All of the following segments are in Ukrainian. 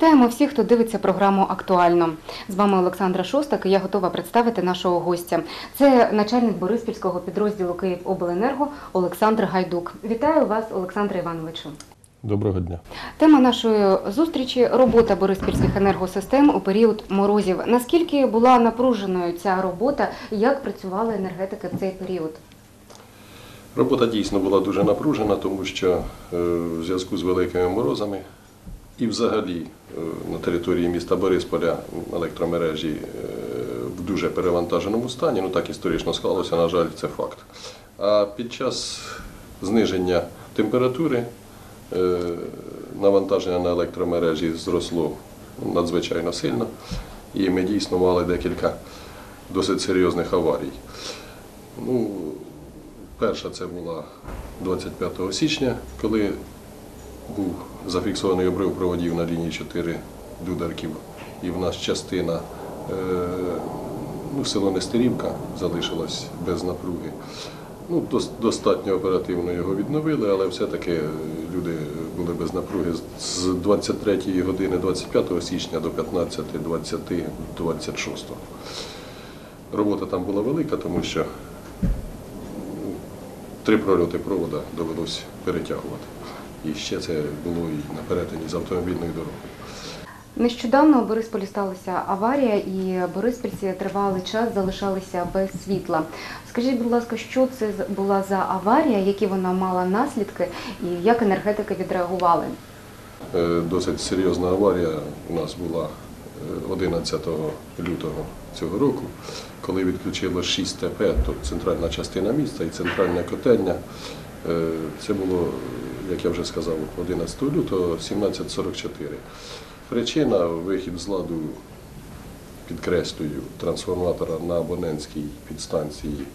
Вітаємо всіх, хто дивиться програму Актуально. З вами Олександра Шостак і я готова представити нашого гостя. Це начальник Бориспільського підрозділу Київобленерго Олександр Гайдук. Вітаю вас, Олександре Івановичу. Доброго дня. Тема нашої зустрічі робота бориспільських енергосистем у період морозів. Наскільки була напруженою ця робота і як працювали енергетики в цей період? Робота дійсно була дуже напружена, тому що е, в зв'язку з великими морозами і взагалі е, на території міста Борисполя електромережі е, в дуже перевантаженому стані. Ну так історично склалося, на жаль, це факт. А під час зниження температури е, навантаження на електромережі зросло надзвичайно сильно, і ми дійсно мали декілька досить серйозних аварій. Ну, перша це була 25 січня, коли був зафіксований обрив проводів на лінії 4 дударків, і в нас частина е, ну, село Нестерівка залишилась без напруги. Ну, достатньо оперативно його відновили, але все-таки люди були без напруги з- з 23 години 25 січня до 15, 20, 26. Робота там була велика, тому що три прольоти провода довелося перетягувати. І ще це було і на перетині з автомобільною дорогою. Нещодавно у Борисполі сталася аварія, і бориспільці тривалий час залишалися без світла. Скажіть, будь ласка, що це була за аварія, які вона мала наслідки, і як енергетики відреагували? Е, Досить серйозна аварія у нас була е, 11 лютого цього року, коли відключило 6 ТП, то центральна частина міста і центральне котельня. Е, Це було, як я вже сказав, 11 лютого 17.44. Причина вихід з ладу, підкреслюю, трансформатора на абонентській підстанції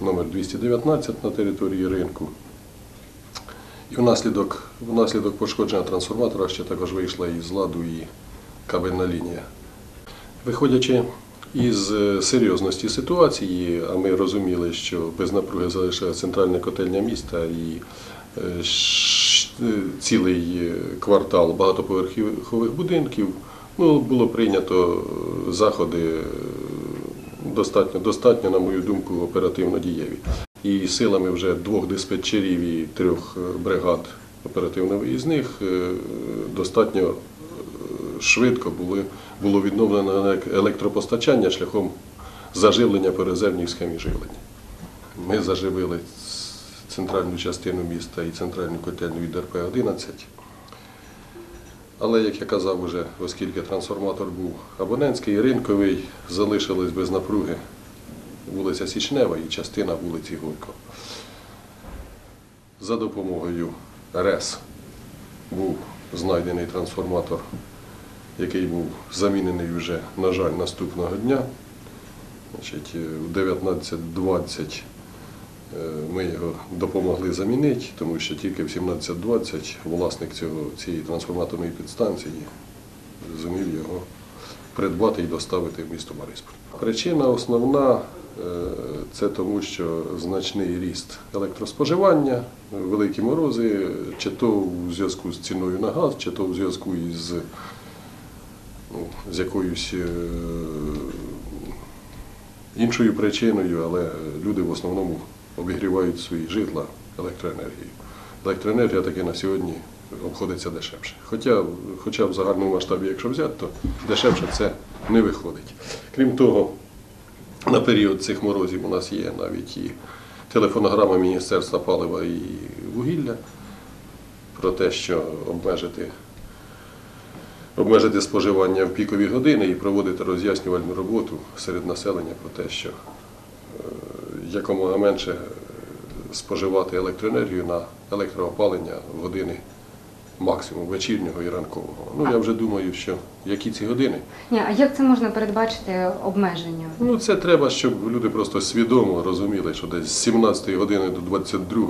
номер 219 на території ринку. І внаслідок, внаслідок пошкодження трансформатора ще також вийшла із ладу і кабельна лінія. Виходячи із е, серйозності ситуації, а ми розуміли, що без напруги залишає центральне котельня міста і цілий е, квартал багатоповерхових будинків, ну, було прийнято е, заходи е, достатньо, достатньо, на мою думку, оперативно дієві. І силами вже двох диспетчерів і трьох е, бригад оперативно-виїзних е, достатньо е, швидко були, було відновлено електропостачання шляхом заживлення по резервній схемі живлення. Ми заживили центральну частину міста і центральну котельню від РП-11. Але, як я казав уже, оскільки трансформатор був абонентський, ринковий, залишились без напруги вулиця Січнева і частина вулиці Горько. За допомогою РЕС був знайдений трансформатор, який був замінений вже, на жаль, наступного дня. Значить, в 19.20 е, ми його допомогли замінити, тому що тільки в 17.20 власник цього, цієї трансформаторної підстанції зумів його придбати і доставити в місто Бориспіль. Причина основна е, це тому, що значний ріст електроспоживання, великі морози, чи то в зв'язку з ціною на газ, чи то в зв'язку із ну, з якоюсь е, іншою причиною, але люди в основному обігрівають свої житла електроенергією. Електроенергія таки на сьогодні обходиться дешевше. Хоча, хоча в загальному масштабі, якщо взяти, то дешевше це не виходить. Крім того, на період цих морозів у нас є навіть і телефонограма Міністерства палива і вугілля про те, що обмежити, обмежити споживання в пікові години і проводити роз'яснювальну роботу серед населення про те, що якомога менше е, споживати електроенергію на електроопалення в години максимум вечірнього і ранкового. Ну я вже думаю, що які ці години. Ні, а як це можна передбачити обмеження? Ну, це треба, щоб люди просто свідомо розуміли, що десь з 17 години до 22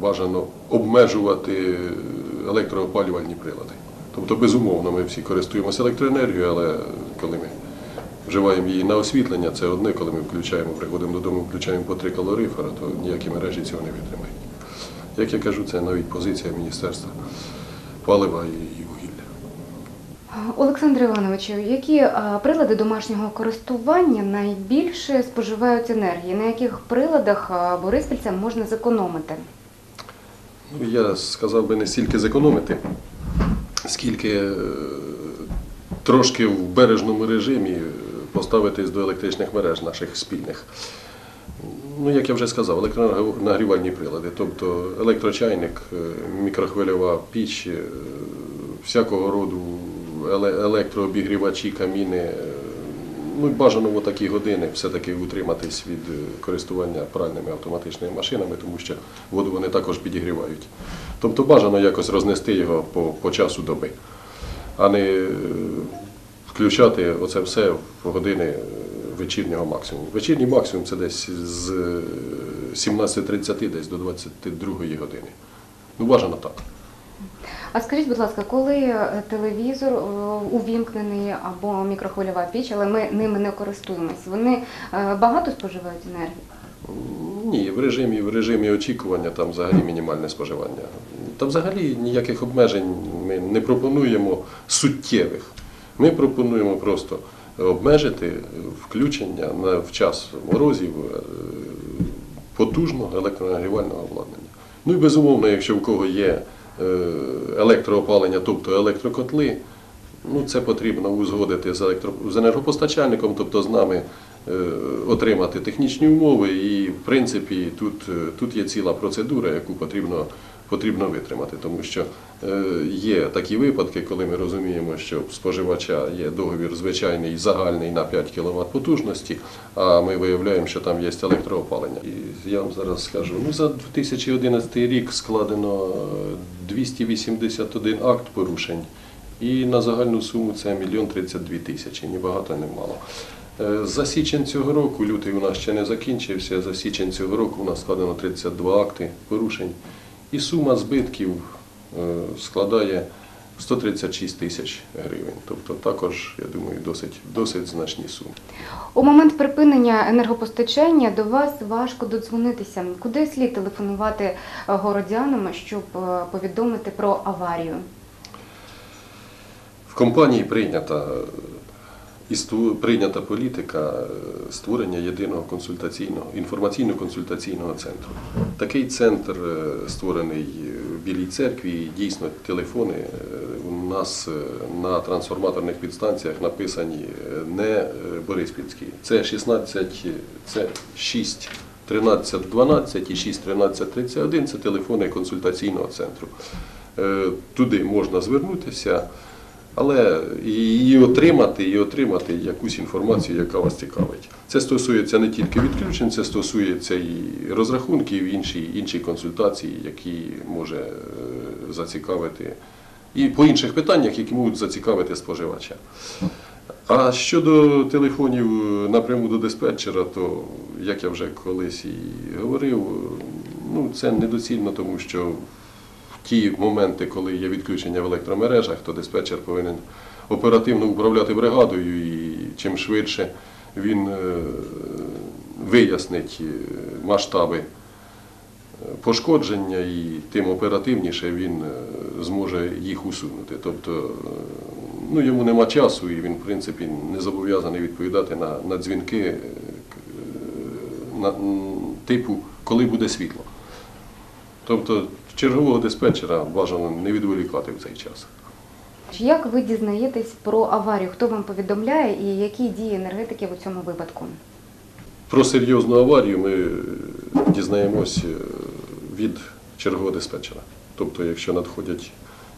бажано обмежувати електроопалювальні прилади. Тобто, безумовно, ми всі користуємося електроенергією, але коли ми вживаємо її на освітлення, це одне, коли ми включаємо, приходимо додому, включаємо по три калорифера, то ніякі мережі цього не витримають. Як я кажу, це навіть позиція Міністерства палива і вугілля. Олександр Івановичу, які е, прилади домашнього користування найбільше споживають енергії? На яких приладах е, бориспільцям можна зекономити? Ну, я сказав би не стільки зекономити, скільки е, трошки в бережному режимі поставитись до електричних мереж наших спільних. Ну, як я вже сказав, електронагрівальні прилади, тобто електрочайник, е, мікрохвильова піч, е, всякого роду електрообігрівачі, каміни. е, Ну, бажано в такі години все-таки утриматись від користування пральними автоматичними машинами, тому що воду вони також підігрівають. Тобто бажано якось рознести його по, по часу доби, а не включати оце все в години е, вечірнього максимуму. Вечірній максимум це десь з е, 17.30 десь до 22 години. Ну, бажано так. А скажіть, будь ласка, коли е, телевізор е, увімкнений або мікрохвильова піч, але ми ними не користуємось, вони е, багато споживають енергії? Ні, в режимі, в режимі очікування там взагалі мінімальне споживання. Та взагалі ніяких обмежень ми не пропонуємо суттєвих. Ми пропонуємо просто обмежити включення в час морозів е, потужного електронагрівального обладнання. Ну і безумовно, якщо в кого є е, електроопалення, тобто електрокотли, ну це потрібно узгодити з, електро... з енергопостачальником, тобто з нами е, отримати технічні умови. І в принципі тут, тут є ціла процедура, яку потрібно, потрібно витримати, тому що е, є такі випадки, коли ми розуміємо, що в споживача є договір звичайний загальний на 5 кВт потужності, а ми виявляємо, що там є електроопалення. І я вам зараз скажу, ну за 2011 рік складено е, 281 акт порушень. І на загальну суму це мільйон 32 тисячі, ні багато, ні мало. Е, За січень цього року, лютий у нас ще не закінчився, за січень цього року у нас складено 32 акти порушень. І сума збитків е, складає 136 тисяч гривень. Тобто також, я думаю, досить, досить значні суми. У момент припинення енергопостачання до вас важко додзвонитися. Куди слід телефонувати е, городянам, щоб е, повідомити про аварію? В компанії прийнята, і прийнята політика е, створення єдиного консультаційного інформаційно-консультаційного центру. Такий центр е, створений в Білій церкві. і Дійсно, телефони е, у нас на трансформаторних підстанціях написані не Бориспільські. Це 16, це 6 13 12 і 6 13 31 – це телефони консультаційного центру. Туди можна звернутися, але і отримати, і отримати якусь інформацію, яка вас цікавить. Це стосується не тільки відключень, це стосується і розрахунків, інші, інші консультації, які може е, зацікавити, і по інших питаннях, які можуть зацікавити споживача. А щодо телефонів напряму до диспетчера, то як я вже колись і говорив, ну це недоцільно, тому що ті моменти, коли є відключення в електромережах, то диспетчер повинен оперативно управляти бригадою і чим швидше він е, вияснить е, масштаби е, пошкодження і тим оперативніше він зможе їх усунути. Тобто ну, йому нема часу і він, в принципі, не зобов'язаний відповідати на, на дзвінки на, типу, коли буде світло. Тобто чергового диспетчера бажано не відволікати в цей час. Як ви дізнаєтесь про аварію? Хто вам повідомляє і які дії енергетиків у цьому випадку? Про серйозну аварію ми дізнаємось е, від чергового диспетчера. Тобто, якщо надходять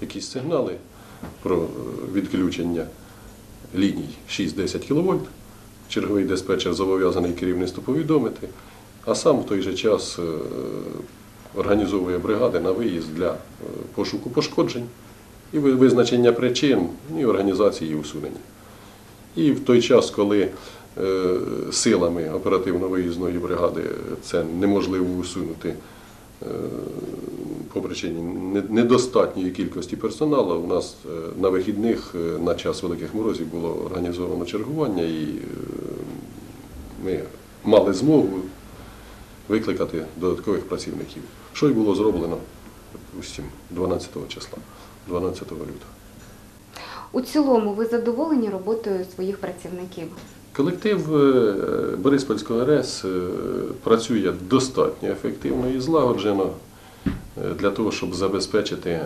якісь сигнали про е, відключення ліній 6-10 кВт, черговий диспетчер зобов'язаний керівництву повідомити, а сам в той же час е, організовує бригади на виїзд для е, пошуку пошкоджень і визначення причин і організації її усунення. І в той час, коли е, силами оперативно-виїзної бригади це неможливо усунути е, по причині недостатньої кількості персоналу, у нас на вихідних на час великих морозів було організовано чергування, і ми мали змогу викликати додаткових працівників. Що й було зроблено, допустимо, 12 числа, 12 лютого. У цілому ви задоволені роботою своїх працівників? Колектив е, Бориспільського РЕС е, працює достатньо ефективно і злагоджено е, для того, щоб забезпечити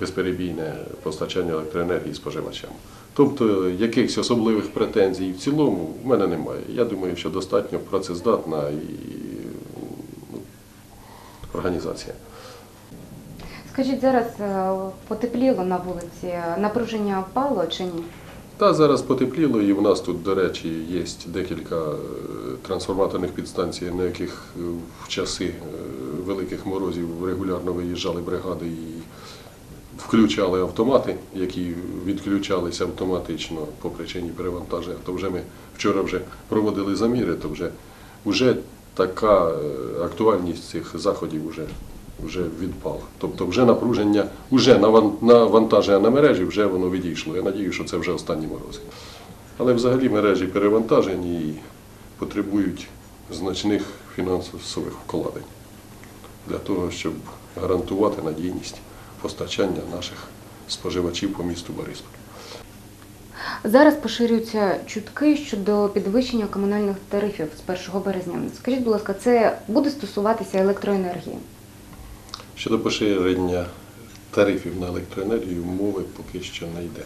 безперебійне постачання електроенергії споживачам. Тобто якихось особливих претензій в цілому в мене немає. Я думаю, що достатньо працездатна і організація. Скажіть, зараз е, потепліло на вулиці, напруження впало чи ні? Та зараз потепліло, і в нас тут, до речі, є декілька е, трансформаторних підстанцій, на яких е, в часи великих морозів регулярно виїжджали бригади і включали автомати, які відключалися автоматично по причині перевантаження. То вже ми вчора вже проводили заміри, то вже, вже така е, актуальність цих заходів вже, вже відпала. Тобто вже напруження, вже наван- навантаження на мережі вже воно відійшло. Я надію, що це вже останні морози. Але взагалі мережі перевантажені і потребують значних фінансових вкладень для того, щоб гарантувати надійність постачання наших споживачів по місту Бориспіль. Зараз поширюються чутки щодо підвищення комунальних тарифів з 1 березня. Скажіть, будь ласка, це буде стосуватися електроенергії? Щодо поширення тарифів на електроенергію, мови поки що не йде.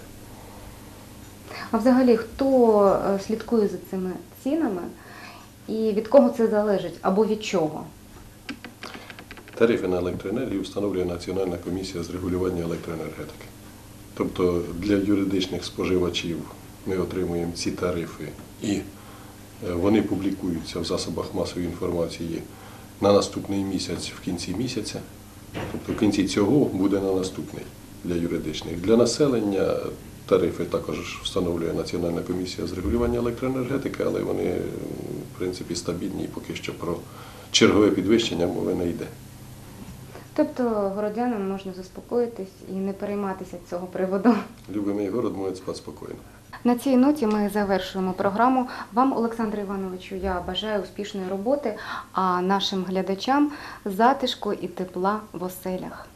А взагалі, хто е, слідкує за цими цінами і від кого це залежить або від чого? Тарифи на електроенергію встановлює Національна комісія з регулювання електроенергетики. Тобто для юридичних споживачів ми отримуємо ці тарифи і е, вони публікуються в засобах масової інформації на наступний місяць в кінці місяця. Тобто в кінці цього буде на наступний для юридичних. Для населення тарифи також встановлює Національна комісія з регулювання електроенергетики, але вони в принципі стабільні і поки що про чергове підвищення мови не йде. Тобто городянам можна заспокоїтись і не перейматися цього приводу. Любимий город може спати спокійно. На цій ноті ми завершуємо програму. Вам, Олександре Івановичу, я бажаю успішної роботи, а нашим глядачам затишку і тепла в оселях.